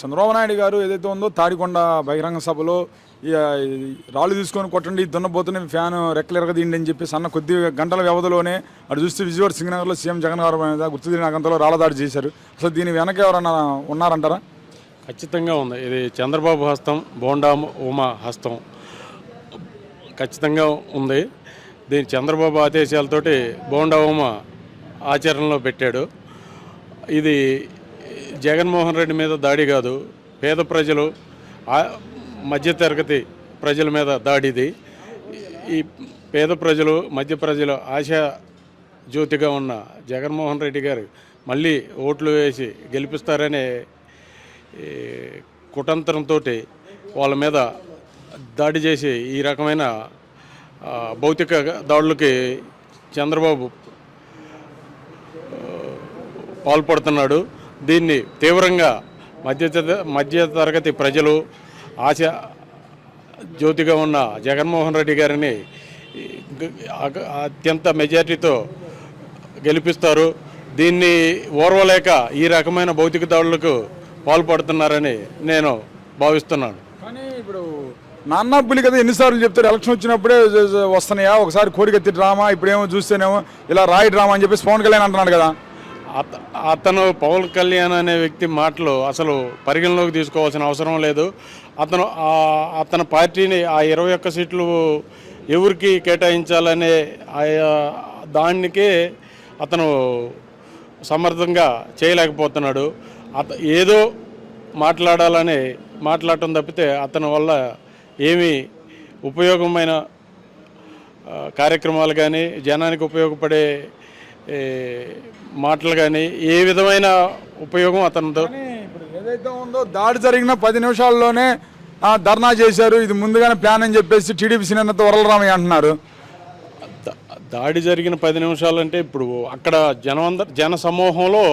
చంద్రబాబు నాయుడు గారు ఏదైతే ఉందో తాడికొండ బహిరంగ సభలో రాళ్ళు తీసుకొని కొట్టండి దున్నపోతున్న ఫ్యాన్ రెక్కలు తీయండి అని చెప్పేసి అన్న కొద్ది గంటల వ్యవధిలోనే అటు చూస్తే విజయవాడ సింగనగర్లో సీఎం జగన్ గారు మీద గుర్తు తెలియని గంటలో రాళ్ళదాడి చేశారు. అసలు దీని వెనక ఎవరన్నా ఉన్నారంటారా? ఖచ్చితంగా ఉంది. ఇది చంద్రబాబు హస్తం బోండా ఉమా హస్తం. ఖచ్చితంగా ఉంది. దీని చంద్రబాబు ఆదేశాలతోటి బోండా ఉమా ఆచరణలో పెట్టాడు. ఇది జగన్మోహన్ రెడ్డి మీద దాడి కాదు పేద ప్రజలు మధ్యతరగతి ప్రజల మీద దాడిది. ఈ పేద ప్రజలు మధ్య ప్రజలు ఆశా జ్యోతిగా ఉన్న జగన్మోహన్ రెడ్డి గారు మళ్ళీ ఓట్లు వేసి గెలిపిస్తారనే కుటంతరంతో వాళ్ళ మీద దాడి చేసి ఈ రకమైన భౌతిక దాడులకి చంద్రబాబు పాల్పడుతున్నాడు. దీన్ని తీవ్రంగా మధ్య మధ్య తరగతి ప్రజలు ఆశ జ్యోతిగా ఉన్న జగన్మోహన్ రెడ్డి గారిని అత్యంత మెజార్టీతో గెలిపిస్తారు. దీన్ని ఓర్వలేక ఈ రకమైన భౌతిక దాడులకు పాల్పడుతున్నారని నేను భావిస్తున్నాను. కానీ ఇప్పుడు నాన్న పులి కదా ఎన్నిసార్లు చెప్తారు ఎలక్షన్ వచ్చినప్పుడే వస్తున్నాయా? ఒకసారి కోడికెత్తి డ్రామా ఇప్పుడేమో చూస్తేనేమో ఇలా రాయి డ్రామా అని చెప్పేసి పవన్ కళ్యాణ్ అంటున్నాడు కదా. అతను పవన్ కళ్యాణ్ అనే వ్యక్తి మాటలు అసలు పరిగణలోకి తీసుకోవాల్సిన అవసరం లేదు. అతను అతని పార్టీని ఆ ఇరవై ఒక్క సీట్లు ఎవరికి కేటాయించాలనే ఆయా దానికే అతను సమర్థంగా చేయలేకపోతున్నాడు. అత ఏదో మాట్లాడాలని మాట్లాడటం తప్పితే అతని వల్ల ఏమీ ఉపయోగమైన కార్యక్రమాలు కానీ జనానికి ఉపయోగపడే మాటలు కానీ ఏ విధమైన ఉపయోగం అతను కానీ ఇప్పుడు ఏదైతే ఉందో దాడి జరిగిన పది నిమిషాల్లోనే ధర్నా చేశారు. ఇది ముందుగానే ప్లాన్ అని చెప్పేసి టీడీపీ సీనియర్ వరలరామయ్య అంటున్నారు. దాడి జరిగిన పది నిమిషాలంటే ఇప్పుడు అక్కడ జనమంద జన సమూహంలో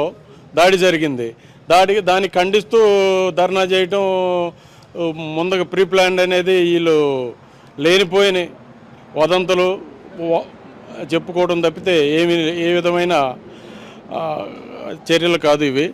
దాడి జరిగింది. దాడి దాన్ని ఖండిస్తూ ధర్నా చేయటం ముందుగా ప్రీ ప్లాన్డ్ అనేది వీళ్ళు లేనిపోయిన వదంతులు చెప్పుకోవడం తప్పితే ఏమి ఏ విధమైన చర్యలు కాదు ఇవి.